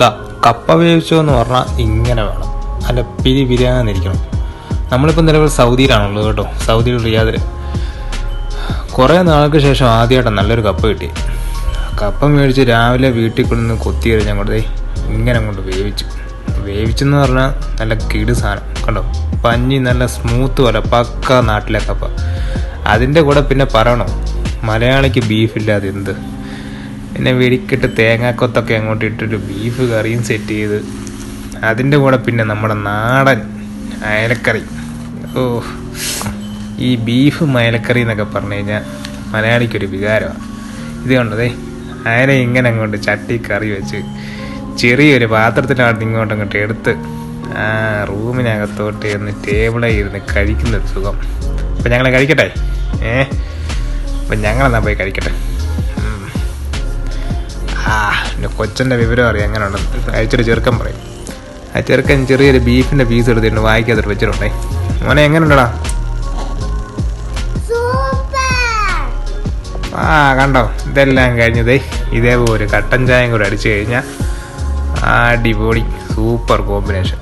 ദാ കപ്പ വേവിച്ചോ എന്ന് പറഞ്ഞാൽ ഇങ്ങനെ വേണം. അല്ല പിരി പിരിയാന്നിരിക്കണം നമ്മളിപ്പോൾ നിലവിൽ സൗദിയിലാണുള്ളത് കേട്ടോ. സൗദിയിൽ റിയാദിൽ കുറേ നാൾക്ക് ശേഷം ആദ്യമായിട്ടാണ് നല്ലൊരു കപ്പ കിട്ടി. കപ്പ മേടിച്ച് രാവിലെ വീട്ടിൽ കൊണ്ടുവന്ന് കൊത്തി എറിഞ്ഞ് അങ്ങോട്ട് ഇങ്ങനെ അങ്ങോട്ട് വേവിച്ചു. വേവിച്ചെന്ന് പറഞ്ഞാൽ നല്ല കിട് സാധനം. കണ്ടോ? പഞ്ഞി നല്ല സ്മൂത്ത് പോലെ പക്ക നാട്ടിലെ കപ്പ. അതിന്റെ കൂടെ പിന്നെ പറയണോ? മലയാളിക്ക് ബീഫില്ലാതെ എന്ത്? പിന്നെ വെടിക്കിട്ട് തേങ്ങാക്കൊത്തൊക്കെ അങ്ങോട്ട് ഇട്ടൊരു ബീഫ് കറിയും സെറ്റ് ചെയ്ത്. അതിന്റെ കൂടെ പിന്നെ നമ്മുടെ നാടൻ അയലക്കറി. ഓ ഈ ബീഫ് മയലക്കറി എന്നൊക്കെ പറഞ്ഞു കഴിഞ്ഞാൽ മലയാളിക്കൊരു വികാരമാണ് ഇത് കണ്ടതേ അയല ഇങ്ങനെ അങ്ങോട്ട് ചട്ടി കറി വെച്ച് ചെറിയൊരു പാത്രത്തിനകത്ത് ഇങ്ങോട്ട് അങ്ങോട്ട് എടുത്ത് ആ റൂമിനകത്തോട്ട് ഇരുന്ന് ടേബിളിൽ ഇരുന്ന് കഴിക്കുന്നൊരു സുഖം. അപ്പം ഞങ്ങളെ കഴിക്കട്ടെ? ഏ? അപ്പം ഞങ്ങളെന്നാ പോയി കഴിക്കട്ടെ. എന്റെ കൊച്ചന്റെ വിവരം അറിയാം അങ്ങനെ ഉണ്ടെന്ന് അയച്ചൊരു ചെറുക്കൻ പറയും. ആ ചെറുക്കൻ ചെറിയൊരു ബീഫിന്റെ പീസ് എടുത്തിട്ട് വായിക്കാത്തിട്ട് വെച്ചിട്ടുണ്ടേ. മോനെ എങ്ങനെയുണ്ടടാ? ആ കണ്ടോ? ഇതെല്ലാം കഴിഞ്ഞതേ ഇതേപോലെ കട്ടൻ ചായയും കൂടെ അടിച്ചു കഴിഞ്ഞാൽ അടിപൊളി സൂപ്പർ കോമ്പിനേഷൻ.